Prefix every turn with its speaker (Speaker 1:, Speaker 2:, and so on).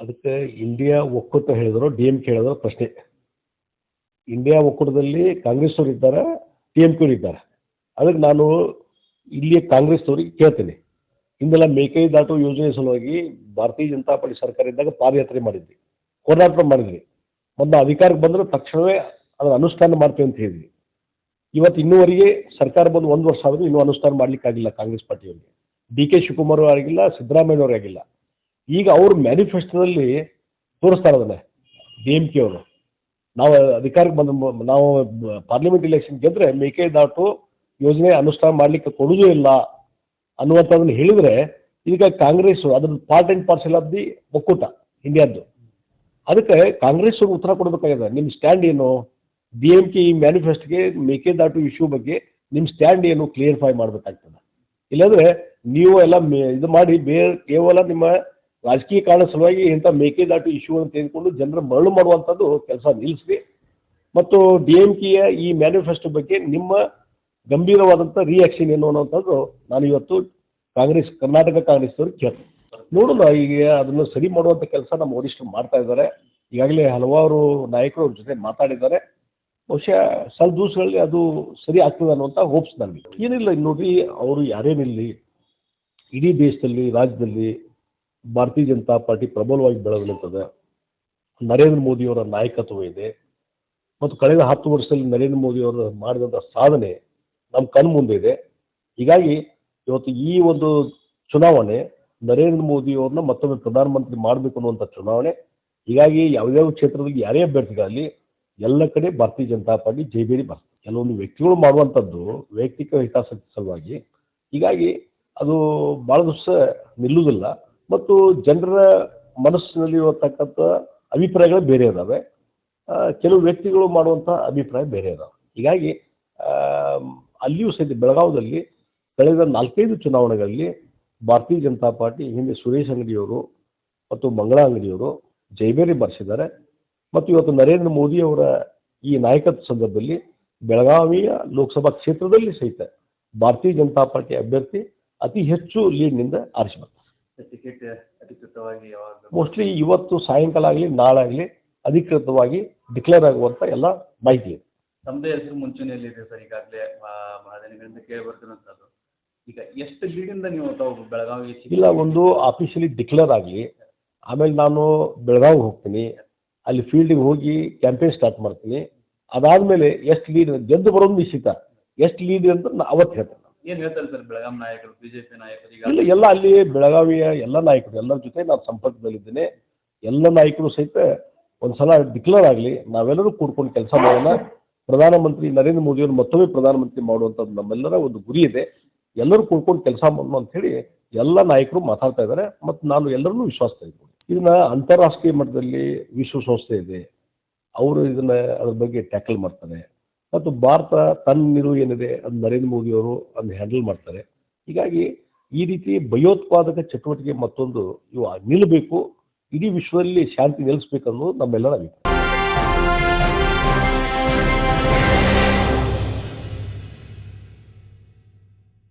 Speaker 1: ಅದಕ್ಕೆ ಇಂಡಿಯಾ ಒಕ್ಕೂಟ ಹೇಳಿದ್ರು, ಡಿ ಎಂ ಕೆ ಹೇಳಿದ್ರು ಪ್ರಶ್ನೆ. ಇಂಡಿಯಾ ಒಕ್ಕೂಟದಲ್ಲಿ ಕಾಂಗ್ರೆಸ್ ಅವರು ಇದ್ದಾರೆ ಡಿ ಎಂ ಕೆ ಇದ್ದಾರೆ. ಅದಕ್ಕೆ ನಾನು ಇಲ್ಲಿ ಕಾಂಗ್ರೆಸ್ ಅವರಿಗೆ ಕೇಳ್ತೀನಿ. ಹಿಂದೆಲ್ಲ ಮೇಕೈ ದಾಟು ಯೋಜನೆ ಸಲುವಾಗಿ ಭಾರತೀಯ ಜನತಾ ಪಾರ್ಟಿ ಸರ್ಕಾರ ಇದ್ದಾಗ ಪಾದಯಾತ್ರೆ ಮಾಡಿದ್ವಿ. ಹೋರಾಟ ಮಾಡಿದ್ವಿ. ಮೊದಲು ಅಧಿಕಾರಕ್ಕೆ ಬಂದರೆ ತಕ್ಷಣವೇ ಅದನ್ನು ಅನುಷ್ಠಾನ ಮಾಡ್ತೀವಿ ಅಂತ ಹೇಳಿದ್ವಿ. ಇವತ್ತು ಇನ್ನೂವರೆಗೆ ಸರ್ಕಾರ ಬಂದು ಒಂದು ವರ್ಷ ಆದರೂ ಇನ್ನೂ ಅನುಷ್ಠಾನ ಮಾಡಲಿಕ್ಕಾಗಿಲ್ಲ ಕಾಂಗ್ರೆಸ್ ಪಾರ್ಟಿಯವರಿಗೆ. ಡಿ ಕೆ ಶಿವಕುಮಾರ್ ಆಗಿಲ್ಲ ಸಿದ್ದರಾಮಯ್ಯನವರು ಆಗಿಲ್ಲ. ಈಗ ಅವ್ರ ಮ್ಯಾನಿಫೆಸ್ಟೋದಲ್ಲಿ ತೋರಿಸ್ತಾರೆ ಅದನ್ನ ಡಿ ಎಂ ಕೆ ಅವರು. ನಾವು ಅಧಿಕಾರಕ್ಕೆ ಬಂದ ನಾವು ಪಾರ್ಲಿಮೆಂಟ್ ಇಲೆಕ್ಷನ್ ಗೆದ್ರೆ ಮೇಕೆದಾಟು ಯೋಜನೆ ಅನುಷ್ಠಾನ ಮಾಡಲಿಕ್ಕೆ ಕೊಡುವುದೂ ಇಲ್ಲ ಅನ್ನುವಂಥದ್ದನ್ನು ಹೇಳಿದ್ರೆ, ಈಗ ಕಾಂಗ್ರೆಸ್ ಅದ್ರ part and parcel of the ಒಕ್ಕೂಟ, ಇಂಡಿಯಾದ್ದು. ಅದಕ್ಕೆ ಕಾಂಗ್ರೆಸ್ ಅವ್ರಿಗೆ ಉತ್ತರ ಕೊಡಬೇಕಾಗಿದೆ ನಿಮ್ಮ ಸ್ಟ್ಯಾಂಡ್ ಏನು? ಡಿ ಎಂ ಕೆ ಈ ಮ್ಯಾನಿಫೆಸ್ಟೋಗೆ ಮೇಕೆದಾಟು ಇಶ್ಯೂ ಬಗ್ಗೆ ನಿಮ್ಮ ಸ್ಟ್ಯಾಂಡ್ ಏನು ಕ್ಲಿಯರ್ಫೈ ಮಾಡಬೇಕಾಗ್ತದೆ. ಇಲ್ಲಾಂದ್ರೆ ನೀವು ಎಲ್ಲ ಇದು ಮಾಡಿ ಬೇರೆ ಕೇವಲ ನಿಮ್ಮ ರಾಜಕೀಯ ಕಾರಣ ಸಲುವಾಗಿ ಇಂಥ ಮೇಕೆದಾಟು ಇಶ್ಯೂ ಅಂತ ತೆಗೆದುಕೊಂಡು ಜನರ ಮರಳು ಮಾಡುವಂಥದ್ದು ಕೆಲಸ ನಿಲ್ಲಿಸಿ ಮತ್ತು ಡಿ ಎಂ ಕೆಯ ಈ ಮ್ಯಾನಿಫೆಸ್ಟೋ ಬಗ್ಗೆ ನಿಮ್ಮ ಗಂಭೀರವಾದಂಥ ರಿಯಾಕ್ಷನ್ ಏನು ಅನ್ನೋಂಥದ್ದು ನಾನು ಇವತ್ತು ಕಾಂಗ್ರೆಸ್, ಕರ್ನಾಟಕ ಕಾಂಗ್ರೆಸ್ ಅವ್ರಿಗೆ ಕೇಳ್ತೀನಿ. ನೋಡೋಣ, ಈಗ ಅದನ್ನು ಸರಿ ಮಾಡುವಂಥ ಕೆಲಸ ನಮ್ಮ ವರಿಷ್ಠರು ಮಾಡ್ತಾ ಇದ್ದಾರೆ. ಈಗಾಗಲೇ ಹಲವಾರು ನಾಯಕರು ಅವ್ರ ಜೊತೆ ಮಾತಾಡಿದ್ದಾರೆ. ಬಹುಶಃ ಸ್ವಲ್ಪ ದಿವಸಗಳಲ್ಲಿ ಅದು ಸರಿ ಆಗ್ತದೆ ಅನ್ನುವಂಥ ಹೋಪ್ಸ್ ನನಗೆ ಏನಿಲ್ಲ ನೋಡಿ ಅವರು ಯಾರೇನಿರಲಿ, ಇಡೀ ದೇಶದಲ್ಲಿ, ರಾಜ್ಯದಲ್ಲಿ ಭಾರತೀಯ ಜನತಾ ಪಾರ್ಟಿ ಪ್ರಬಲವಾಗಿ ಬೆಳೆದಲಿರ್ತದೆ ನರೇಂದ್ರ ಮೋದಿಯವರ ನಾಯಕತ್ವ ಇದೆ. ಮತ್ತು ಕಳೆದ ಹತ್ತು ವರ್ಷದಲ್ಲಿ ನರೇಂದ್ರ ಮೋದಿಯವರು ಮಾಡಿದಂಥ ಸಾಧನೆ ನಮ್ಮ ಕಣ್ಣು ಮುಂದೆ ಇದೆ. ಹೀಗಾಗಿ ಇವತ್ತು ಈ ಒಂದು ಚುನಾವಣೆ ನರೇಂದ್ರ ಮೋದಿಯವ್ರನ್ನ ಮತ್ತೊಮ್ಮೆ ಪ್ರಧಾನಮಂತ್ರಿ ಮಾಡಬೇಕು ಅನ್ನುವಂಥ ಚುನಾವಣೆ. ಹೀಗಾಗಿ ಯಾವ್ಯಾವ ಕ್ಷೇತ್ರದಲ್ಲಿ ಯಾರೇ ಅಭ್ಯರ್ಥಿಗಳಲ್ಲಿ ಎಲ್ಲ ಕಡೆ ಭಾರತೀಯ ಜನತಾ ಪಾರ್ಟಿ ಜೈಬೇರಿ ಬರ್ತದೆ ಕೆಲವೊಂದು ವ್ಯಕ್ತಿಗಳು ಮಾಡುವಂಥದ್ದು ವೈಯಕ್ತಿಕ ಹಿತಾಸಕ್ತಿ ಸಲುವಾಗಿ. ಹೀಗಾಗಿ ಅದು ಭಾಳ ದಿವಸ ನಿಲ್ಲುವುದಿಲ್ಲ. ಮತ್ತು ಜನರ ಮನಸ್ಸಿನಲ್ಲಿ ಇರತಕ್ಕಂಥ ಅಭಿಪ್ರಾಯಗಳು ಬೇರೆ ಇದ್ದಾವೆ ಕೆಲವು ವ್ಯಕ್ತಿಗಳು ಮಾಡುವಂಥ ಅಭಿಪ್ರಾಯ ಬೇರೆ ಇದಾವೆ. ಹೀಗಾಗಿ ಅಲ್ಲಿಯೂ ಸಹಿತ ಬೆಳಗಾವದಲ್ಲಿ ಕಳೆದ ನಾಲ್ಕೈದು ಚುನಾವಣೆಗಳಲ್ಲಿ ಭಾರತೀಯ ಜನತಾ ಪಾರ್ಟಿ ಹಿಂದೆ ಸುರೇಶ್ ಅಂಗಡಿಯವರು ಮತ್ತು ಮಂಗಳಾ ಅಂಗಡಿಯವರು ಜೈಬೇರಿ ಬರೆಸಿದ್ದಾರೆ ಮತ್ತು ಇವತ್ತು ನರೇಂದ್ರ ಮೋದಿ ಅವರ ಈ ನಾಯಕತ್ವ ಸಂದರ್ಭದಲ್ಲಿ ಬೆಳಗಾವಿಯ ಲೋಕಸಭಾ ಕ್ಷೇತ್ರದಲ್ಲಿ ಸಹಿತ ಭಾರತೀಯ ಜನತಾ ಪಾರ್ಟಿ ಅಭ್ಯರ್ಥಿ ಅತಿ ಹೆಚ್ಚು ಲೀಡ್ನಿಂದ ಆರಿಸಿ
Speaker 2: ಟಿಕೆಟ್ ಅಧಿಕೃತವಾಗಿ ಯಾವಾಗ
Speaker 1: ಮೋಸ್ಟ್ಲಿ ಇವತ್ತು ಸಾಯಂಕಾಲ ಆಗಲಿ ನಾಳೆ ಆಗಲಿ ಅಧಿಕೃತವಾಗಿ ಡಿಕ್ಲೇರ್ ಆಗುವಂಥ ಎಲ್ಲ ಮಾಹಿತಿ ಇದೆ.
Speaker 2: ತಮ್ಮದೇ ಹೆಸರು ಮುಂಚೂಣಿಯಲ್ಲಿದೆ ಸರ್ ಈಗಾಗಲೇ ಬಹಳ ದಿನಗಳಿಂದ ಕೇಳಿ ಬರ್ತಿರುವಂಥದ್ದು ಈಗ ಎಷ್ಟು ಲೀಡಿಂದ ನೀವು ತಾವು ಬೆಳಗಾವಿ
Speaker 1: ಇಲ್ಲ ಒಂದು ಆಫೀಷಿಯಲಿ ಡಿಕ್ಲೇರ್ ಆಗಲಿ ಆಮೇಲೆ ನಾನು ಬೆಳಗಾವಿಗೆ ಹೋಗ್ತೀನಿ ಅಲ್ಲಿ ಫೀಲ್ಡಿಗೆ ಹೋಗಿ ಕ್ಯಾಂಪೇನ್ ಸ್ಟಾರ್ಟ್ ಮಾಡ್ತೀನಿ ಅದಾದ್ಮೇಲೆ ಎಷ್ಟು ಲೀಡ್ ಗೆದ್ದು ಬರೋದು ನಿಶ್ಚಿತ. ಎಷ್ಟು ಲೀಡ್ ಅಂತ ನಾ ಅವತ್ತು ಹೇಳ್ತೇನೆ.
Speaker 2: ಏನ್ ಹೇಳ್ತಾರೆ ಸರ್ ಬೆಳಗಾಂ ನಾಯಕರು, ಬಿಜೆಪಿ ನಾಯಕರು
Speaker 1: ಇಲ್ಲ, ಎಲ್ಲ ಅಲ್ಲಿ ಬೆಳಗಾವಿಯ ಎಲ್ಲ ನಾಯಕರು, ಎಲ್ಲರ ಜೊತೆ ನಾನು ಸಂಪರ್ಕದಲ್ಲಿದ್ದೇನೆ. ಎಲ್ಲ ನಾಯಕರು ಸಹಿತ ಒಂದ್ಸಲ ಡಿಕ್ಲೇರ್ ಆಗಲಿ, ನಾವೆಲ್ಲರೂ ಕೂಡ್ಕೊಂಡು ಕೆಲಸ ಮಾಡೋಣ. ಪ್ರಧಾನಮಂತ್ರಿ ನರೇಂದ್ರ ಮೋದಿಯವರು ಮತ್ತೊಮ್ಮೆ ಪ್ರಧಾನಮಂತ್ರಿ ಮಾಡುವಂಥದ್ದು ನಮ್ಮೆಲ್ಲರ ಒಂದು ಗುರಿ ಇದೆ. ಎಲ್ಲರೂ ಕೂಡ್ಕೊಂಡು ಕೆಲಸ ಮಾಡೋಣ ಅಂತ ಹೇಳಿ ಎಲ್ಲ ನಾಯಕರು ಮಾತಾಡ್ತಾ ಇದ್ದಾರೆ. ಮತ್ತು ನಾನು ಎಲ್ಲರನ್ನೂ ವಿಶ್ವಾಸ ತೆಗೆದುಕೊಂಡು ಇದನ್ನ ಅಂತಾರಾಷ್ಟ್ರೀಯ ಮಟ್ಟದಲ್ಲಿ ವಿಶ್ವಸಂಸ್ಥೆ ಇದೆ. ಅವರು ಇದನ್ನ ಅದ್ರ ಬಗ್ಗೆ ಟ್ಯಾಕಲ್ ಮಾಡ್ತಾರೆ. ಮತ್ತು ಭಾರತ ತನ್ನಿರು ಏನಿದೆ ಅದು ನರೇಂದ್ರ ಮೋದಿಯವರು ಅದನ್ನ ಹ್ಯಾಂಡಲ್ ಮಾಡ್ತಾರೆ. ಹೀಗಾಗಿ ಈ ರೀತಿ ಭಯೋತ್ಪಾದಕ ಚಟುವಟಿಕೆ ಮತ್ತೊಂದು ಇವು ನಿಲ್ಲಬೇಕು ಇಡೀ ವಿಶ್ವದಲ್ಲಿ ಶಾಂತಿ ನೆಲೆಸ್ಬೇಕನ್ನೋದು ನಮ್ಮೆಲ್ಲರ ಅಭಿಪ್ರಾಯ.